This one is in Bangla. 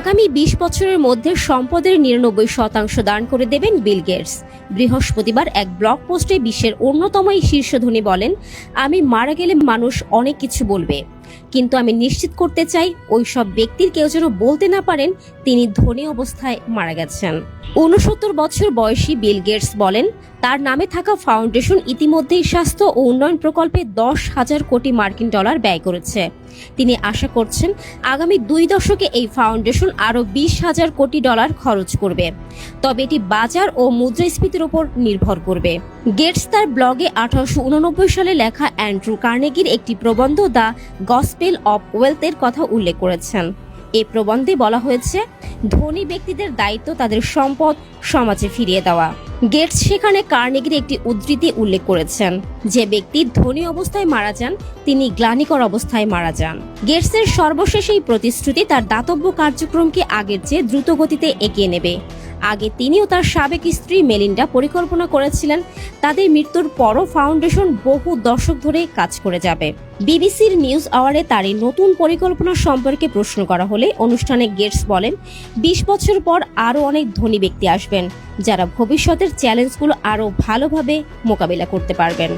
আগামী বিশ বছরের মধ্যে সম্পদের নিরানব্বই শতাংশ দান করে দেবেন বিল গেটস। বৃহস্পতিবার এক ব্লগ পোস্টে বিশ্বের অন্যতম এই শীর্ষধনী বলেন, আমি মারা গেলে মানুষ অনেক কিছু বলবে। কিন্তু আমি নিশ্চিত করতে চাই ওই সব ব্যক্তির কেউ যেন বলতে না পারেন তিনি ধনী অবস্থায় মারা গেছেন। ঊনসত্তর বছর বয়সী বিল গেটস বলেন, তার নামে থাকা ফাউন্ডেশন ইতিমধ্যেই স্বাস্থ্য ও উন্নয়ন প্রকল্পে দশ হাজার কোটি মার্কিন ডলার ব্যয় করেছে। তিনি আশা করছেন, আগামী দুই দশকে এই ফাউন্ডেশন আরও বিশ হাজার কোটি ডলার খরচ করবে। তবে এটি বাজার ও মুদ্রাস্ফীতির উপর নির্ভর করবে। গেটস তার ব্লগে আঠারোশো উননব্বই সালে লেখা অ্যান্ড্রু কার্নেগির একটি প্রবন্ধ দ্য গসপেল অব ওয়েলথের কথা উল্লেখ করেছেন। এই প্রবন্ধে বলা হয়েছে, ধনী ব্যক্তিদের দায়িত্ব তাদের সম্পদ, সমাজে ফিরিয়ে দেওয়া। গেটস সেখানে কার্নেগির একটি উদ্ধৃতি উল্লেখ করেছেন। যে ব্যক্তি ধনী অবস্থায় মারা যান, তিনি গ্লানিকর অবস্থায় মারা যান। গেটসের সর্বশেষ এই প্রতিশ্রুতি তার দাতব্য কার্যক্রমকে আগের চেয়ে দ্রুত গতিতে এগিয়ে নেবে। আগে তিনি ও তার সাবেক স্ত্রী মেলিন্ডা পরিকল্পনা করেছিলেন। তাদের মৃত্যুর পরও ফাউন্ডেশন বহু দশক ধরে কাজ করে যাবে। বিবিসির নিউজ আওয়ারে তার এই নতুন পরিকল্পনা সম্পর্কে প্রশ্ন করা হলে অনুষ্ঠানে গেটস বলেন, বিশ বছর পর আরও অনেক ধনী ব্যক্তি আসবেন, যারা ভবিষ্যতের চ্যালেঞ্জগুলো আরও ভালোভাবে মোকাবিলা করতে পারবেন।